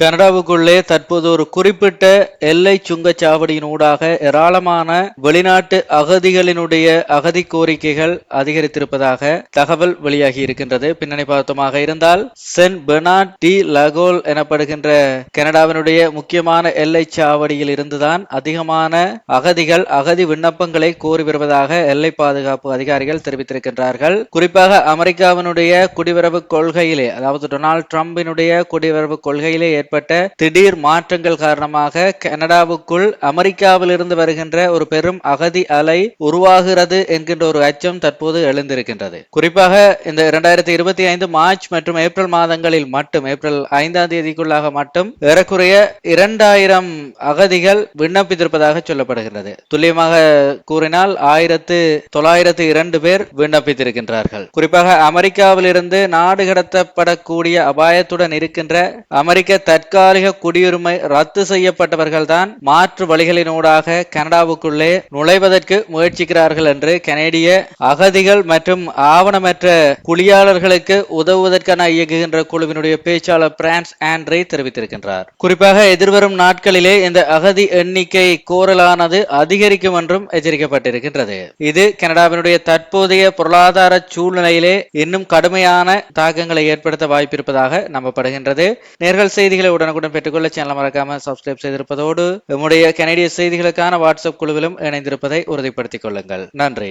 கனடாவுக்குள்ளே தற்போது ஒரு குறிப்பிட்ட எல்லை சுங்கச்சாவடியின் ஊடாக ஏராளமான வெளிநாட்டு அகதிகளினுடைய அகதி கோரிக்கைகள் அதிகரித்திருப்பதாக தகவல் வெளியாகி இருக்கின்றது. பின்னணி பார்த்தமாக இருந்தால் சென்ட் பெர்னார்ட் டி. லகோல் எனப்படுகின்ற கனடாவினுடைய முக்கியமான எல்லை சாவடியில் இருந்துதான் அதிகமான அகதிகள் அகதி விண்ணப்பங்களை கோரி வருவதாக எல்லை பாதுகாப்பு அதிகாரிகள் தெரிவித்திருக்கின்றார்கள். குறிப்பாக அமெரிக்காவினுடைய குடிவரவு கொள்கையிலே அதாவது டொனால்டு ட்ரம்பினுடைய குடிவரவு கொள்கையிலே ஏற்பட்ட திடீர் மாற்றங்கள் காரணமாக கனடாவுக்குள் அமெரிக்காவிலிருந்து வருகின்ற ஒரு பெரும் அகதி அலை உருவாகிறது என்கின்ற ஒரு அச்சம் தற்போது எழுந்திருக்கின்றது. குறிப்பாக இந்த இரண்டாயிரத்தி இருபத்தி ஐந்து மார்ச் மற்றும் ஏப்ரல் மாதங்களில் மட்டும் ஏப்ரல் ஐந்தாம் தேதிக்குள்ளாக மட்டும் ஏறக்குறைய இரண்டாயிரம் அகதிகள் விண்ணப்பித்திருப்பதாக சொல்லப்படுகிறது துல்லியமாக கூறினால் ஆயிரத்து தொள்ளாயிரத்து இரண்டு பேர் விண்ணப்பித்திருக்கின்றார்கள். குறிப்பாக அமெரிக்காவிலிருந்து நாடு கடத்தப்படக்கூடிய அபாயத்துடன் இருக்கின்ற அமெரிக்க தற்காலிக குடியுரிமை ரத்து செய்யப்பட்டவர்கள் தான் மாற்று வழிகளினூடாக கனடாவுக்குள்ளே நுழைவதற்கு முயற்சிக்கிறார்கள் என்று கனேடிய அகதிகள் மற்றும் ஆவணமற்ற குளியாளர்களுக்கு உதவுவதற்கான இயக்குகின்ற குழுவினுடைய பேச்சாளர் பிரான்ஸ் ஆண்ட்ரே தெரிவித்திருக்கின்றார். குறிப்பாக எதிர்வரும் நாட்களிலே இந்த அகதி எண்ணிக்கை கோரலானது அதிகரிக்கும் என்றும் எச்சரிக்கப்பட்டிருக்கின்றது. இது கனடாவினுடைய தற்போதைய பொருளாதார சூழ்நிலையிலே இன்னும் கடுமையான தாக்கங்களை ஏற்படுத்த வாய்ப்பிருப்பதாக நம்பப்படுகின்றது. நேர்கள் செய்திகளை உடனுக்குடன் பெற்றுக்கொள்ள சேனல் மறக்காம சப்ஸ்கிரைப் செய்திருப்பதோடு நம்முடைய கனடிய செய்திகளுக்கான வாட்ஸ்அப் குழுவிலும் இணைந்திருப்பதை உறுதிப்படுத்திக் கொள்ளுங்கள். நன்றி.